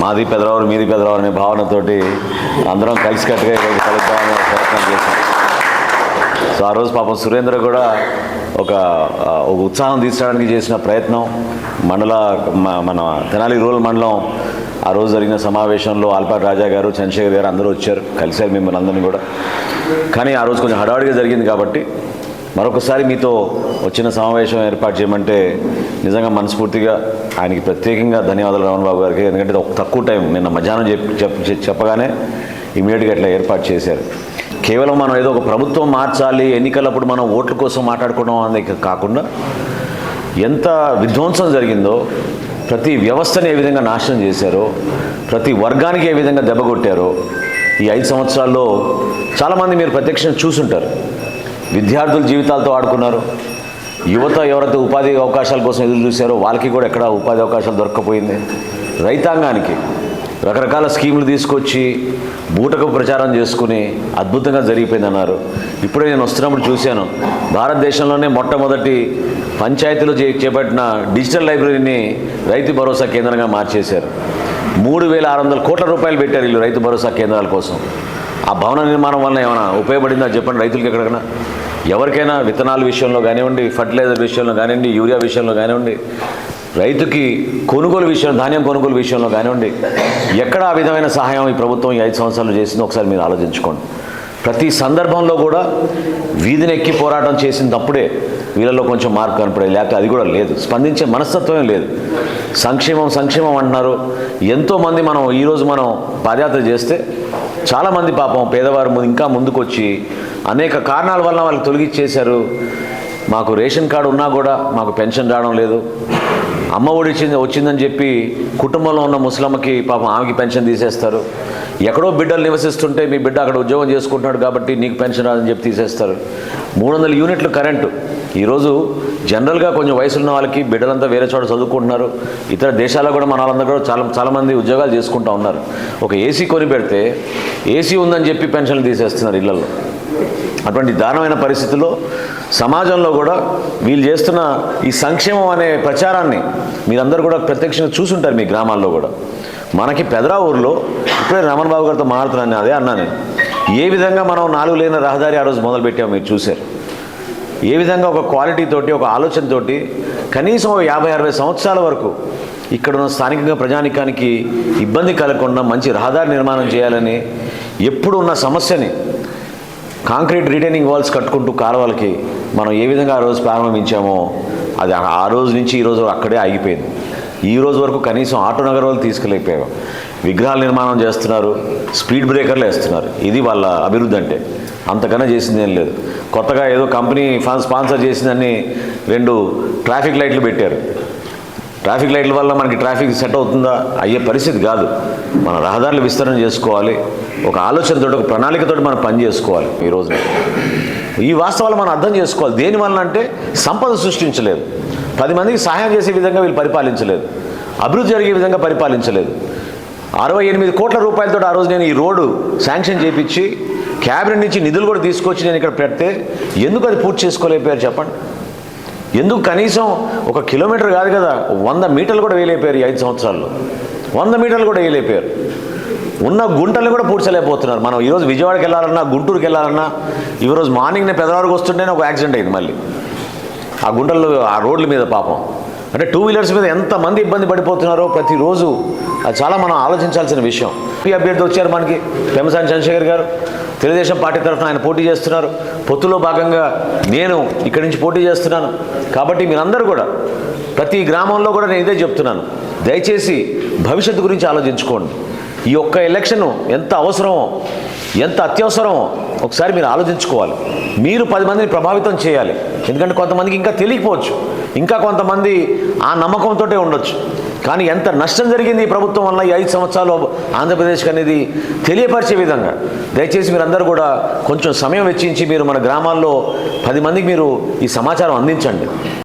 మాది పెదరావు మీది పెదరావు అనే భావనతోటి అందరం కలిసికట్టుగా ఈరోజు కలుద్దామని ప్రయత్నం చేశాం. సో ఆ రోజు పాపం సురేంద్ర కూడా ఒక ఒక ఉత్సాహం తీర్చడానికి చేసిన ప్రయత్నం. మండల మన తెనాలి రూరల్ మండలం ఆ రోజు జరిగిన సమావేశంలో ఆల్పాటి రాజా గారు చంద్రశేఖర్ గారు అందరూ వచ్చారు. కలిశారు మిమ్మల్ని అందరినీ కూడా. కానీ ఆ రోజు కొంచెం హడావుడిగా జరిగింది కాబట్టి మరొకసారి మీతో వచ్చిన సమావేశం ఏర్పాటు చేయమంటే నిజంగా మనస్ఫూర్తిగా ఆయనకి ప్రత్యేకంగా ధన్యవాదాలు రమణ బాబు గారికి ఎందుకంటే ఒక తక్కువ టైం. నిన్న మధ్యాహ్నం చెప్పి చెప్పగానే ఇమీడియట్గా ఇట్లా ఏర్పాటు చేశారు. కేవలం మనం ఏదో ఒక ప్రభుత్వం మార్చాలి ఎన్నికలప్పుడు మనం ఓట్ల కోసం మాట్లాడుకోవడం అనేది కాకుండా ఎంత విధ్వంసం జరిగిందో ప్రతి వ్యవస్థని ఏ విధంగా నాశనం చేశారో ప్రతి వర్గానికి ఏ విధంగా దెబ్బ కొట్టారో ఈ ఐదు సంవత్సరాల్లో చాలామంది మీరు ప్రత్యక్షంగా చూసుంటారు. విద్యార్థుల జీవితాలతో ఆడుకున్నారు. యువత ఎవరైతే ఉపాధి అవకాశాల కోసం ఎదురు చూశారో వాళ్ళకి కూడా ఎక్కడ ఉపాధి అవకాశాలు దొరకకపోయింది. రైతాంగానికి రకరకాల స్కీములు తీసుకొచ్చి బూటకు ప్రచారం చేసుకుని అద్భుతంగా జరిగిపోయింది అన్నారు ఇప్పుడే నేను వస్తున్నప్పుడు చూశాను. భారతదేశంలోనే మొట్టమొదటి పంచాయతీలు చే చేపట్టిన డిజిటల్ లైబ్రరీని రైతు భరోసా కేంద్రంగా మార్చేశారు. మూడు వేల ఆరు వందల కోట్ల రూపాయలు పెట్టారు వీళ్ళు రైతు భరోసా కేంద్రాల కోసం. ఆ భవన నిర్మాణం వల్ల ఏమైనా ఉపయోగపడిందా చెప్పండి రైతులకి ఎక్కడికైనా? ఎవరికైనా విత్తనాల విషయంలో కానివ్వండి ఫర్టిలైజర్ విషయంలో కానివ్వండి యూరియా విషయంలో కానివ్వండి రైతుకి కొనుగోలు విషయం ధాన్యం కొనుగోలు విషయంలో కానివ్వండి ఎక్కడ ఆ విధమైన సహాయం ఈ ప్రభుత్వం ఈ ఐదు సంవత్సరాలు చేసిందో ఒకసారి మీరు ఆలోచించుకోండి. ప్రతి సందర్భంలో కూడా వీధినెక్కి పోరాటం చేసినప్పుడే వీళ్ళలో కొంచెం మార్పు కనపడే లేకపోతే అది కూడా లేదు. స్పందించే మనస్తత్వమే లేదు. సంక్షేమం సంక్షేమం అంటున్నారు. ఎంతోమంది మనం ఈరోజు మనం పాదయాత్ర చేస్తే చాలామంది పాపం పేదవారు ఇంకా ముందుకొచ్చి అనేక కారణాల వల్ల వాళ్ళు తొలగిచ్చేశారు. మాకు రేషన్ కార్డు ఉన్నా కూడా మాకు పెన్షన్ రావడం లేదు. అమ్మ ఒడిచింది వచ్చిందని చెప్పి కుటుంబంలో ఉన్న ముసలమ్మకి పాపం ఆమెకి పెన్షన్ తీసేస్తారు. ఎక్కడో బిడ్డలు నివసిస్తుంటే మీ బిడ్డ అక్కడ ఉద్యోగం చేసుకుంటున్నాడు కాబట్టి నీకు పెన్షన్ రాదని చెప్పి తీసేస్తారు. మూడు వందల యూనిట్లు కరెంటు. ఈరోజు జనరల్గా కొంచెం వయసు ఉన్న వాళ్ళకి బిడ్డలంతా వేరే చోట చదువుకుంటున్నారు. ఇతర దేశాల్లో కూడా మన వాళ్ళందరూ కూడా చాలా చాలామంది ఉద్యోగాలు చేసుకుంటూ ఉన్నారు. ఒక ఏసీ కొని పెడితే ఏసీ ఉందని చెప్పి పెన్షన్లు తీసేస్తున్నారు ఇళ్ళలో అటువంటి దారుణమైన పరిస్థితుల్లో సమాజంలో కూడా వీళ్ళు చేస్తున్న ఈ సంక్షేమం అనే ప్రచారాన్ని మీరందరూ కూడా ప్రత్యక్షంగా చూసుంటారు మీ గ్రామాల్లో కూడా. మనకి పెదరా ఊర్లో ఇప్పుడే రమణ బాబు గారితో మాట్లాడుతున్నాను అదే అన్నా నేను. ఏ విధంగా మనం నాలుగు లేని రహదారి ఆ రోజు మొదలుపెట్టామో మీరు చూశారు. ఏ విధంగా ఒక క్వాలిటీ తోటి ఒక ఆలోచనతోటి కనీసం యాభై అరవై సంవత్సరాల వరకు ఇక్కడ ఉన్న స్థానికంగా ప్రజానికానికి ఇబ్బంది కలగకుండా మంచి రహదారి నిర్మాణం చేయాలని ఎప్పుడు ఉన్న సమస్యని కాంక్రీట్ రిటైనింగ్ వాల్స్ కట్టుకుంటూ కాలువలకి మనం ఏ విధంగా ఆ రోజు ప్రారంభించామో అది ఆ- రోజు నుంచి ఈరోజు అక్కడే ఆగిపోయింది. ఈ రోజు వరకు కనీసం ఆటో నగరాలు వాళ్ళు తీసుకెళ్ళిపోయాం విగ్రహాల నిర్మాణం చేస్తున్నారు స్పీడ్ బ్రేకర్లు వేస్తున్నారు. ఇది వాళ్ళ అభివృద్ధి అంటే. అంతకన్నా చేసింది ఏం లేదు. కొత్తగా ఏదో కంపెనీ స్పాన్సర్ చేసిందని రెండు ట్రాఫిక్ లైట్లు పెట్టారు. ట్రాఫిక్ లైట్ల వల్ల మనకి ట్రాఫిక్ సెట్ అవుతుందా అయ్యే పరిస్థితి కాదు. మన రహదారులు విస్తరణ చేసుకోవాలి. ఒక ఆలోచనతో ఒక ప్రణాళికతో మనం పని చేసుకోవాలి ఈ రోజున. ఈ వాస్తవాలు మనం అర్థం చేసుకోవాలి. దేనివల్ల అంటే సంపద సృష్టించలేదు. పది మందికి సహాయం చేసే విధంగా వీళ్ళు పరిపాలించలేదు. అభివృద్ధి జరిగే విధంగా పరిపాలించలేదు. అరవై ఎనిమిది కోట్ల రూపాయలతో ఆ రోజు నేను ఈ రోడ్డు శాంక్షన్ చేయించి క్యాబినెట్ నుంచి నిధులు కూడా తీసుకొచ్చి నేను ఇక్కడ పెడితే ఎందుకు అది పూర్తి చేసుకోలేకపోయారు చెప్పండి? ఎందుకు కనీసం ఒక కిలోమీటర్ కాదు కదా వంద మీటర్లు కూడా వేయలేకపోయారు ఈ ఐదు సంవత్సరాల్లో. వంద మీటర్లు కూడా వేయలేకపోయారు. ఉన్న గుంటలు కూడా పూడ్చలేకపోతున్నారు. మనం ఈరోజు విజయవాడకి వెళ్ళాలన్నా గుంటూరుకి వెళ్ళాలన్నా ఈరోజు మార్నింగ్ నేను పెద్దవారికి వస్తుంటేనే ఒక యాక్సిడెంట్ అయింది మళ్ళీ. ఆ గుండెల్లో ఆ రోడ్ల మీద పాపం. అంటే టూ వీలర్స్ మీద ఎంతమంది ఇబ్బంది పడిపోతున్నారో ప్రతిరోజు అది చాలా మనం ఆలోచించాల్సిన విషయం. ఈ అభ్యర్థి వచ్చారు మనకి పెమసాని చంద్రశేఖర్ గారు. తెలుగుదేశం పార్టీ తరఫున ఆయన పోటీ చేస్తున్నారు. పొత్తులో భాగంగా నేను ఇక్కడి నుంచి పోటీ చేస్తున్నాను. కాబట్టి మీరందరూ కూడా ప్రతి గ్రామంలో కూడా నేను ఇదే చెప్తున్నాను. దయచేసి భవిష్యత్తు గురించి ఆలోచించుకోండి. ఈ ఒక్క ఎలక్షన్ ఎంత అవసరమో ఎంత అత్యవసరమో ఒకసారి మీరు ఆలోచించుకోవాలి. మీరు పది మందిని ప్రభావితం చేయాలి. ఎందుకంటే కొంతమందికి ఇంకా తెలియకపోవచ్చు. ఇంకా కొంతమంది ఆ నమ్మకంతో ఉండొచ్చు. కానీ ఎంత నష్టం జరిగింది ఈ ప్రభుత్వం వల్ల ఈ ఐదు సంవత్సరాలు ఆంధ్రప్రదేశ్కి అనేది తెలియపరిచే విధంగా. దయచేసి మీరందరూ కూడా కొంచెం సమయం వెచ్చించి మీరు మన గ్రామాల్లో పది మందికి మీరు ఈ సమాచారం అందించండి.